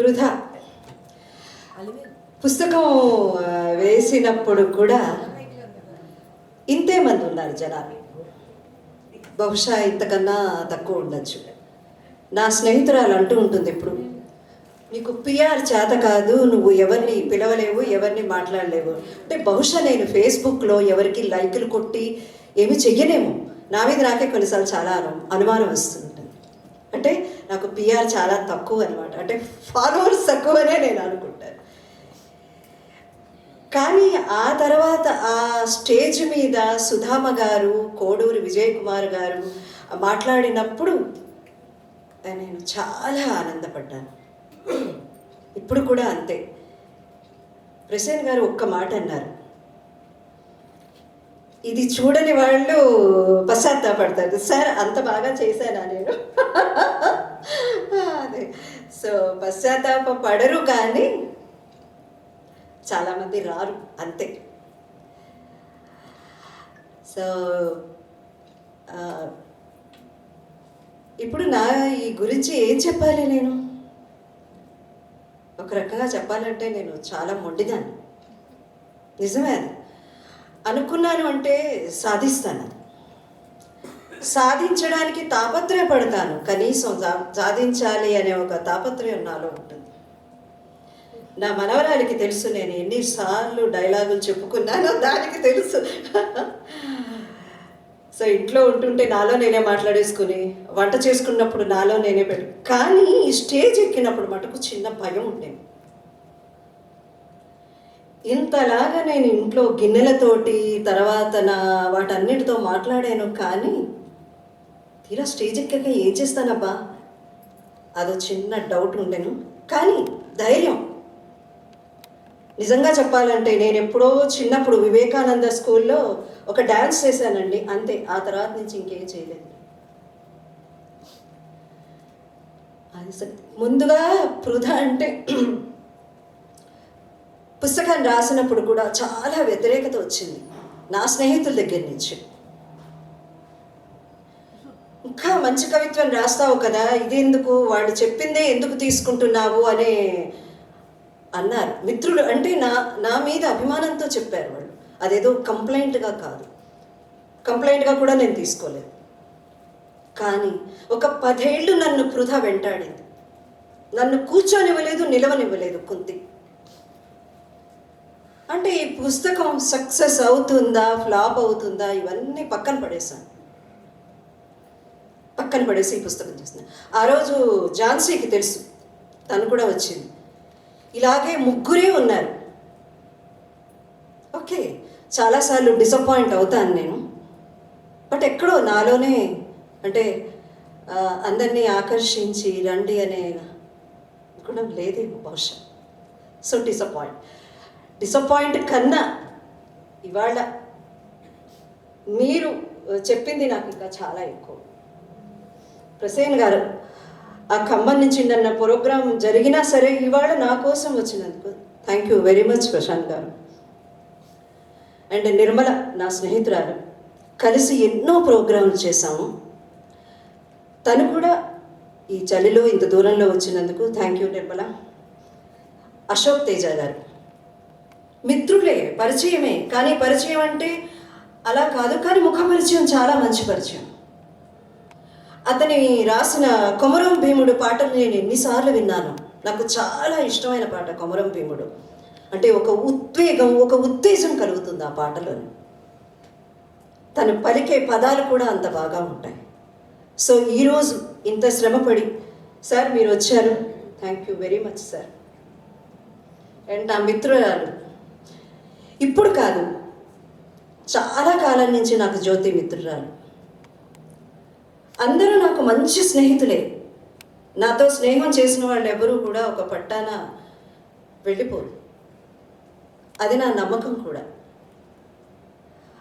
వృధా. పుస్తకం వేసినప్పుడు కూడా ఇంతే మంది ఉన్నారు జనాలు. బహుశా ఇంతకన్నా తక్కువ ఉండొచ్చు. నా స్నేహితురాలు అంటూ ఉంటుంది ఇప్పుడు నీకు పిఆర్ చేత కాదు నువ్వు ఎవరిని పిలవలేవు ఎవరిని మాట్లాడలేవు. అంటే బహుశా నేను ఫేస్బుక్లో ఎవరికి లైకులు కొట్టి ఏమి చెయ్యలేము. నా మీద నాకే కొన్నిసార్లు చాలా అను అనుమానం వస్తుంది. అంటే నాకు పిఆర్ చాలా తక్కువ అనమాట అంటే ఫాలోవర్స్ తక్కువనే నేను అనుకుంటాను. కానీ ఆ తర్వాత ఆ స్టేజ్ మీద సుధామ గారు కోడూరి విజయ్ కుమార్ గారు మాట్లాడినప్పుడు నేను చాలా ఆనందపడ్డాను. ఇప్పుడు కూడా అంతే. ప్రసేన్ గారు ఒక్క మాట అన్నారు. ఇది చూడని వాళ్ళు పశ్చాత్తాపడతారు. సార్ అంత బాగా చేశానా నేను? అదే. సో పశ్చాత్తాప పడరు కానీ చాలామంది రారు అంతే. సో ఇప్పుడు నా ఈ గురించి ఏం చెప్పాలి నేను? ఒక రకంగా చెప్పాలంటే నేను చాలా మొండిదాన్ని. నిజమే అది. అనుకున్నాను అంటే సాధిస్తాను అది. సాధించడానికి తాపత్రయపడతాను. కనీసం సా- సాధించాలి అనే ఒక తాపత్రయం నాలో ఉంటుంది. నా మనవరాలికి తెలుసు నేను ఎన్నిసార్లు డైలాగులు చెప్పుకున్నానో దానికి తెలుసు. సో ఇంట్లో ఉంటుంటే నాలో నేనే మాట్లాడేసుకుని వంట చేసుకున్నప్పుడు నాలో నేనే పెట్టు కానీ ఈ స్టేజ్ ఎక్కినప్పుడు మటుకు చిన్న భయం ఉండేది ఇంతలాగా నేను ఇంట్లో గిన్నెలతోటి తర్వాత నా వాటన్నిటితో మాట్లాడాను కానీ తీరా స్టేజ్ ఎక్కాక ఏం చేస్తానబ్బా? అదో చిన్న డౌట్ ఉండెను కానీ ధైర్యం. నిజంగా చెప్పాలంటే నేను ఎప్పుడో చిన్నప్పుడు వివేకానంద స్కూల్లో ఒక డ్యాన్స్ చేశానండి. అంతే ఆ తర్వాత నుంచి ఇంకేం చేయలేదు. అది స- ముందుగా పృథ అంటే పుస్తకాన్ని రాసినప్పుడు కూడా చాలా వ్యతిరేకత వచ్చింది. నా స్నేహితుల దగ్గర నుంచి. ఇంకా మంచి కవిత్వం రాస్తావు కదా ఇదెందుకు? వాళ్ళు చెప్పిందే ఎందుకు తీసుకుంటున్నావు అనే అన్నారు. మిత్రులు అంటే నా నా మీద అభిమానంతో చెప్పారు వాళ్ళు అదేదో కంప్లైంట్గా కాదు. కంప్లైంట్గా కూడా నేను తీసుకోలేదు. కానీ ఒక పదేళ్ళు నన్ను వృధా వెంటాడింది. నన్ను కూర్చొనివ్వలేదు నిలవనివ్వలేదు కుంతి. అంటే ఈ పుస్తకం సక్సెస్ అవుతుందా ఫ్లాప్ అవుతుందా ఇవన్నీ పక్కన పడేశాను. పక్కన పడేసి ఈ పుస్తకం చేస్తున్నాను ఆ రోజు ఝాన్సీకి తెలుసు తను కూడా వచ్చింది. ఇలాగే ముగ్గురే ఉన్నారు. ఓకే చాలాసార్లు డిసప్పాయింట్ అవుతాను నేను బట్ ఎక్కడో నాలోనే అంటే అందరినీ ఆకర్షించి రండి అనే గుణం లేదేమో బహుశా. So disappoint. డిసప్పాయింట్ కన్నా ఇవాళ మీరు చెప్పింది నాకు ఇంకా చాలా ఎక్కువ. ప్రసేన్ గారు ఆ ఖమ్మం నుంచి నిన్న ప్రోగ్రాం జరిగినా సరే ఇవాళ నా కోసం వచ్చినందుకు thank you very much Prashanth garu. And Nirmala నా స్నేహితురాలు కలిసి ఎన్నో ప్రోగ్రాంలు చేశాము. తను కూడా ఈ చలిలో ఇంత దూరంలో వచ్చినందుకు థ్యాంక్ యూ నిర్మల. అశోక్ తేజ గారు మిత్రులే పరిచయమే కానీ పరిచయం అంటే అలా కాదు కానీ ముఖ పరిచయం చాలా మంచి పరిచయం. అతని రాసిన కొమరం భీముడు పాటలు నేను ఎన్నిసార్లు విన్నాను. నాకు చాలా ఇష్టమైన పాట కొమరం భీముడు. అంటే ఒక ఉద్వేగం ఒక ఉత్తేజం కలుగుతుంది ఆ పాటలోని. తను పలికే పదాలు కూడా అంత బాగా ఉంటాయి. సో ఈరోజు ఇంత శ్రమపడి సార్ మీరు వచ్చారు. Thank you very much sir. And నా మిత్రురాలు ఇప్పుడు కాదు. చాలా కాలం నుంచి నాకు జ్యోతి మిత్రురాలు. అందరూ నాకు మంచి స్నేహితులే. నాతో స్నేహం చేసిన వాళ్ళు ఎవరూ కూడా ఒక పట్టాన వెళ్ళిపోరు. అది నా నమ్మకం కూడా.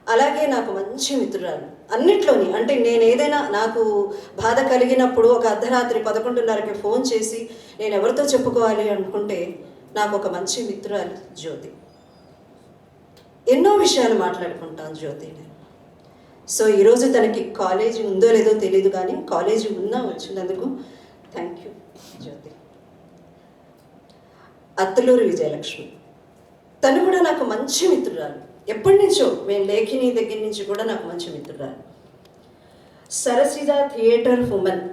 అలాగే నాకు మంచి మిత్రురాలు. అన్నిట్లోని అంటే నేను ఏదైనా నాకు బాధ కలిగినప్పుడు ఒక అర్ధరాత్రి పదకొండున్నరకి ఫోన్ చేసి నేను ఎవరితో చెప్పుకోవాలి అనుకుంటే నాకు ఒక మంచి మిత్రురాలు జ్యోతి. ఎన్నో విషయాలు మాట్లాడుకుంటాను జ్యోతి సో ఈరోజు తనకి కాలేజీ ఉందో లేదో తెలియదు కానీ కాలేజీ ఉన్నా వచ్చినందుకు థ్యాంక్ యూ జ్యోతి. అత్తలూరు విజయలక్ష్మి. తను కూడా నాకు మంచి మిత్రురాలు. ఎప్పటి నుంచో మేము లేఖిని దగ్గర నుంచి కూడా నాకు మంచి మిత్రురాలు. Sarasija theatre women.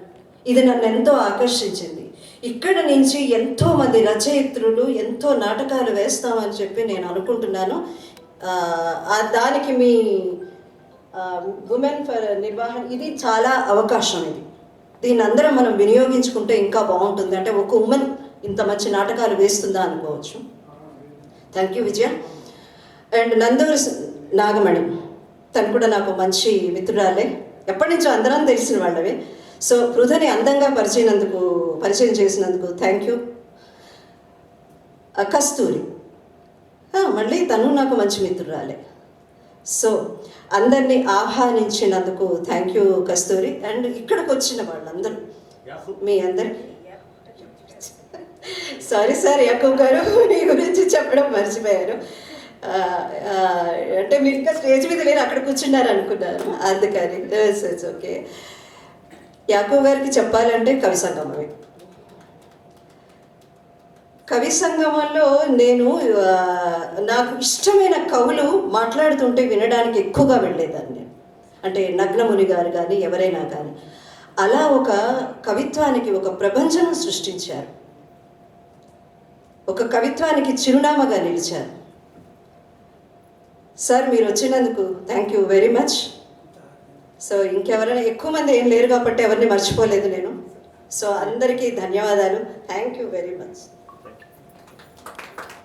ఇది నన్ను ఎంతో ఆకర్షించింది. ఇక్కడ నుంచి ఎంతో మంది రచయిత్రులు ఎంతో నాటకాలు వేస్తామని చెప్పి నేను అనుకుంటున్నాను. ఆ దానికి మీ ఉమెన్ ఫర్ నిర్వహణ ఇది చాలా అవకాశం ఇది. దీన్ని అందరం మనం వినియోగించుకుంటే ఇంకా బాగుంటుంది. అంటే ఒక ఉమెన్ ఇంత మంచి నాటకాలు వేస్తుందా అనుకోవచ్చు. Thank you Vijaya. And Nanduri Nagamani తను కూడా నాకు మంచి మిత్రురాలే. ఎప్పటి నుంచో అందరం తెలిసిన వాళ్ళవి. సో పృథని అందంగా పరిచయనందుకు పరిచయం చేసినందుకు థ్యాంక్ యూ కస్తూరి. మళ్ళీ తను నాకు మంచి మిత్రురాలే. సో అందరినీ ఆహ్వానించినందుకు థ్యాంక్ యూ కస్తూరి. అండ్ ఇక్కడికి వచ్చిన వాళ్ళందరూ మీ అందరికి సారీ సార్ యాకూబ్ గారు మీ గురించి చెప్పడం మర్చిపోయారు అంటే మీరు ఇంకా స్టేజ్ మీద నేను అక్కడ కూర్చున్నారు అనుకున్నాను. అందుకని ఓకే యాకూబ్ గారికి చెప్పాలంటే కవి సంగమమే. కవి సంగమంలో నేను నాకు ఇష్టమైన కవులు మాట్లాడుతుంటే వినడానికి ఎక్కువగా వెళ్ళేదాన్ని. అంటే నగ్నముని గారు కానీ ఎవరైనా కానీ అలా ఒక కవిత్వానికి ఒక ప్రపంచం సృష్టించారు. ఒక కవిత్వానికి చిరునామాగా నిలిచారు. సార్ మీరు వచ్చినందుకు thank you very much so ఇంకెవరైనా ఎక్కువ మంది ఏం లేరు కాబట్టి ఎవరిని మర్చిపోలేదు నేను. సో అందరికీ ధన్యవాదాలు. Thank you very much